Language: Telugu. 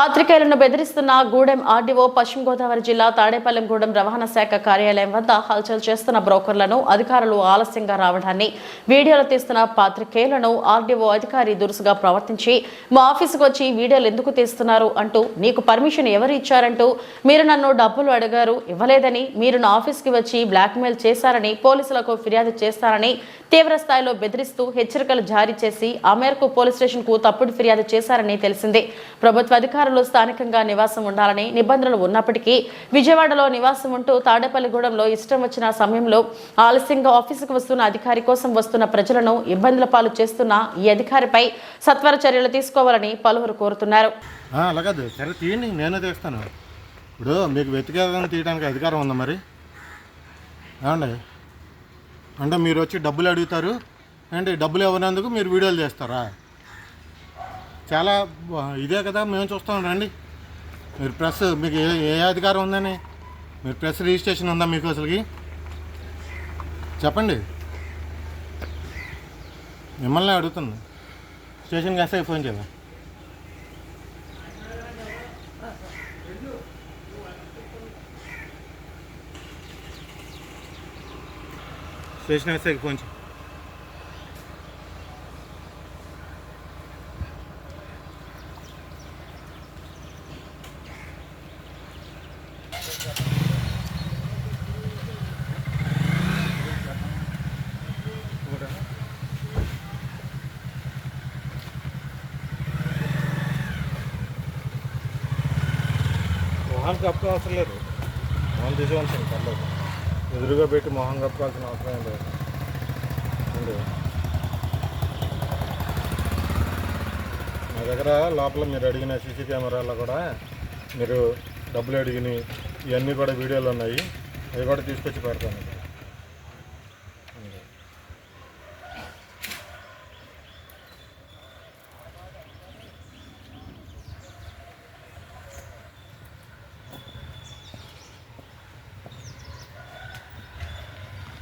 పాత్రికేయులను బెదిరిస్తున్న గూడెం ఆర్డీఓ పశ్చిమ గోదావరి జిల్లా తాడేపల్లి గూడెం రవాణా శాఖ కార్యాలయం వద్ద హల్చల్ చేస్తున్న బ్రోకర్లను అధికారులు ఆలస్యంగా రావడాన్ని వీడియోలు తీస్తున్న పాత్రికేయులను ఆర్డీఓ అధికారి దురుసుగా ప్రవర్తించి మా ఆఫీసుకు వచ్చి వీడియోలు ఎందుకు తీస్తున్నారు? అంటూ నీకు పర్మిషన్ ఎవరు ఇచ్చారంటూ మీరు నన్ను డబ్బులు అడిగారు ఇవ్వలేదని మీరు నా ఆఫీస్కి వచ్చి బ్లాక్మెయిల్ చేశారని పోలీసులకు ఫిర్యాదు చేస్తారని తీవ్ర స్థాయిలో బెదిరిస్తూ హెచ్చరికలు జారీ చేసి ఆ మేరకు పోలీస్ స్టేషన్కు తప్పుడు ఫిర్యాదు చేశారని తెలిసిందే. ప్రభుత్వ అధికారులు స్థానికంగా నివాసం ఉండాలని నిబంధనలు ఉన్నప్పటికీ విజయవాడలో నివాసం ఉంటూ తాడేపల్లిగూడెంలో ఇష్టం వచ్చిన సమయంలో ఆలస్యంగా ఆఫీసుకు వస్తున్న అధికారి కోసం వస్తున్న ప్రజలను ఇబ్బందుల పాలు చేస్తున్న ఈ అధికారిపై సత్వర చర్యలు తీసుకోవాలని పలువురు కోరుతున్నారు. ఆ, సరే తీయండి. నేనే తీస్తాను. ఇప్పుడు మీకు వెతికేదని తీయడానికి అధికారం ఉందా మరి? ఏమండి? అంటే మీరు వచ్చి డబ్బులు అడుగుతారు. ఏంటి? డబ్బులు ఇవ్వనందుకు మీరు వీడియోలు చేస్తారా? చాలా ఇదే కదా మేము చూస్తాం రండి. మీరు ప్రెస్ మీకు ఏ ఏ అధికారం ఉందని? మీరు ప్రెస్ రిజిస్ట్రేషన్ ఉందా మీకు అసలుకి? చెప్పండి. మిమ్మల్ని అడుగుతుంది స్టేషన్కి ఎస్ఐ ఫోన్ చేద్దాం. స్టేషన్ ఎస్ఐకి ఫోన్ చేయి మొహం కప్పుకోవాల్సిన లేదు. మొహం తీసుకోవాల్సింది పర్లేదు. ఎదురుగా పెట్టి మొహం కప్పుకోవాల్సిన అవసరం ఏం లేదు. మా దగ్గర లోపల మీరు అడిగిన సీసీ కెమెరాలో కూడా మీరు డబ్బులు అడిగినాయి ఇవన్నీ కూడా వీడియోలు ఉన్నాయి. అవి కూడా తీసుకొచ్చి పెడతాను.